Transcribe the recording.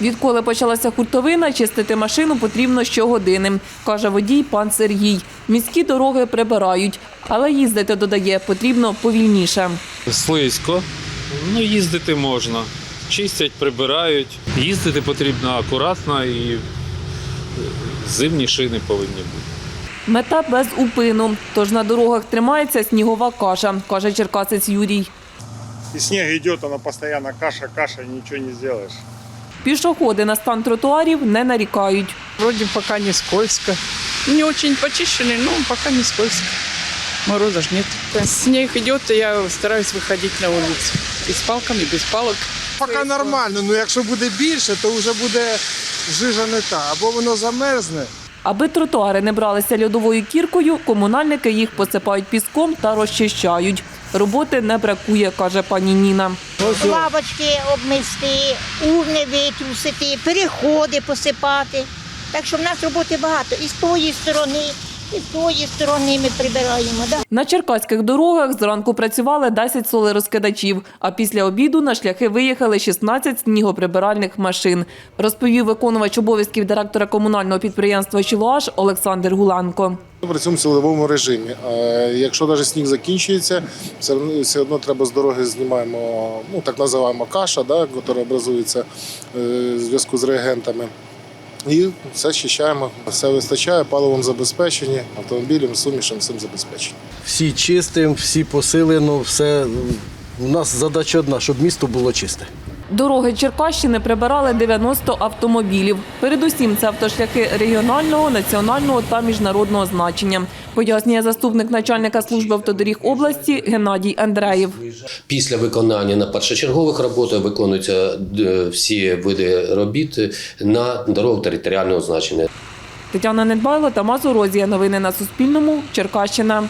Відколи почалася хуртовина, чистити машину потрібно щогодини, каже водій пан Сергій. Міські дороги прибирають, але їздити, додає, потрібно повільніше. Слизько, ну їздити можна. Чистять, прибирають. Їздити потрібно акуратно і зимні шини повинні бути. Мета без упину. Тож на дорогах тримається снігова каша, каже черкасець Юрій. И снег идет, она постоянно каша, каша, ничего не сделаешь. Пішоходи на стан тротуарів не нарікають. Вроде пока не скользко. Не очень почищенный, но пока не скользко. Мороза ж нет. Снег идет, я стараюсь выходить на улицу. И с палками, без палок. Поки нормально, ну якщо буде більше, то вже буде жижа не та. Або воно замерзне. Аби тротуари не бралися льодовою кіркою, комунальники їх посипають піском та розчищають. Роботи не бракує, каже пані Ніна. лавочки обмести, урни витрусити, переходи посипати. Так що в нас роботи багато. І з тої сторони, і з тої сторони ми прибираємо. Да? На черкаських дорогах зранку працювали 10 солерозкидачів, а після обіду на шляхи виїхали 16 снігоприбиральних машин, розповів виконувач обов'язків директора комунального підприємства «Чилуаш» Олександр Гуленко. Ми працюємо в силовому режимі. Е, Якщо навіть сніг закінчується, все одно, треба з дороги знімаємо, ну так називаємо каша, да, яка образується е, в зв'язку з реагентами. І все щищаємо, все вистачає, паливом забезпечені, автомобілем, сумішем, всім забезпечені. всі чистимо, всі посилено, все. У нас задача одна, щоб місто було чисте. Дороги Черкащини прибирали 90 автомобілів. Передусім це автошляхи регіонального, національного та міжнародного значення, пояснює заступник начальника служби автодоріг області Геннадій Андреєв. Після виконання на першочергових роботах виконуються е, всі види робіт на дорогах територіального значення. Тетяна Недбайло, Тамас Урозія. Новини на Суспільному. Черкащина.